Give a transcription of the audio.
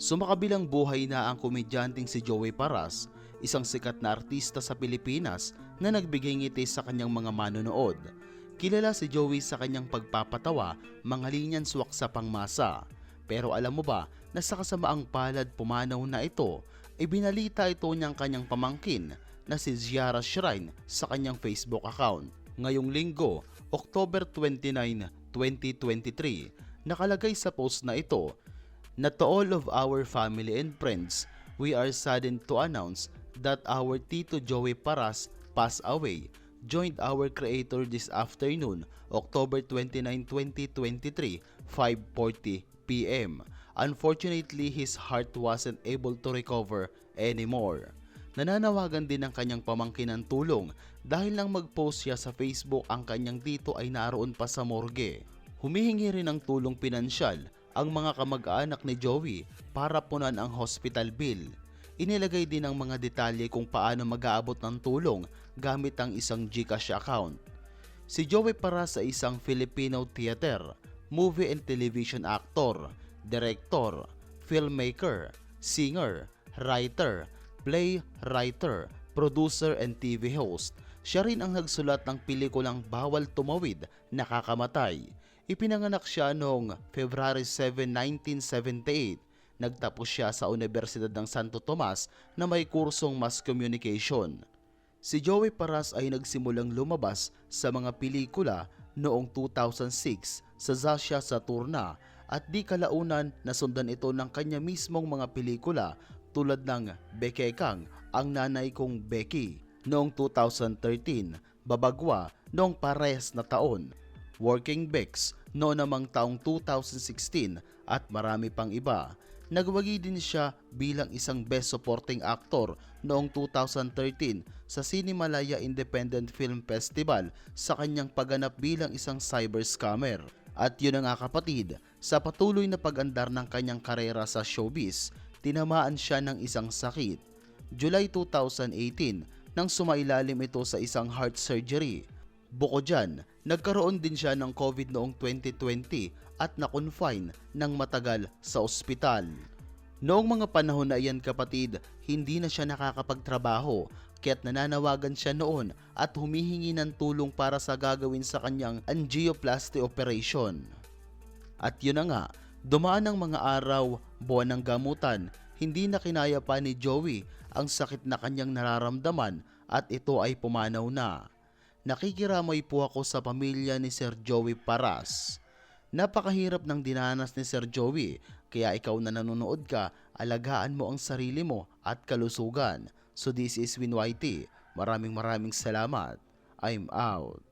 Sumakabilang buhay na ang komedyanteng si Joey Paras, isang sikat na artista sa Pilipinas na nagbigay ngiti sa kanyang mga manonood. Kilala si Joey sa kanyang pagpapatawa, mga linyan swak sa pangmasa. Pero alam mo ba na sa kasamaang palad pumanaw na ito, ibinalita ito niyang kanyang pamangkin na si Ziara Shrine sa kanyang Facebook account. Ngayong linggo, October 29, 2023, nakalagay sa post na ito na to all of our family and friends, we are saddened to announce that our Tito Joey Paras passed away. Joined our creator this afternoon, October 29, 2023, 5.40 p.m. Unfortunately, his heart wasn't able to recover anymore. Nananawagan din ng kanyang pamangkin ng tulong dahil nang mag-post siya sa Facebook ang kanyang tito ay naroon pa sa morgue. Humihingi rin ng tulong pinansyal ang mga kamag-anak ni Joey para punan ang hospital bill. Inilagay din ang mga detalye kung paano mag-aabot ng tulong gamit ang isang GCash account. Si Joey para sa isang Filipino theater, movie and television actor, director, filmmaker, singer, writer, playwriter, producer and TV host. Siya rin ang nagsulat ng pelikulang Bawal Tumawid, Nakakamatay. Ipinanganak siya noong February 7, 1978. Nagtapos siya sa Universidad ng Santo Tomas na may kursong Mass Communication. Si Joey Paras ay nagsimulang lumabas sa mga pelikula noong 2006 sa Zasha Saturna at di kalaunan nasundan ito ng kanya mismong mga pelikula tulad ng Bekekang, Ang Nanay Kong Becky noong 2013, Babagwa noong parehas na taon, Working Bex noong namang taong 2016 at marami pang iba. Nagwagi din siya bilang isang Best Supporting Actor noong 2013 sa Cinemalaya Independent Film Festival sa kanyang pagganap bilang isang cyber scammer. At yun na nga kapatid, sa patuloy na pag-andar ng kanyang karera sa showbiz, tinamaan siya ng isang sakit. July 2018 nang sumailalim ito sa isang heart surgery. Bukod dyan, nagkaroon din siya ng COVID noong 2020 at na-confine ng matagal sa ospital. Noong mga panahon na iyan kapatid, hindi na siya nakakapagtrabaho kaya't nananawagan siya noon at humihingi ng tulong para sa gagawin sa kanyang angioplasty operation. At yun na nga, dumaan ang mga araw, buwan ng gamutan, hindi na kinaya pa ni Joey ang sakit na kanyang nararamdaman at ito ay pumanaw na. Nakikiramay po ako sa pamilya ni Sir Joey Paras. Napakahirap ng dinanas ni Sir Joey, kaya ikaw na nanonood ka, alagaan mo ang sarili mo at kalusugan. So this is Win YT. Maraming maraming salamat. I'm out.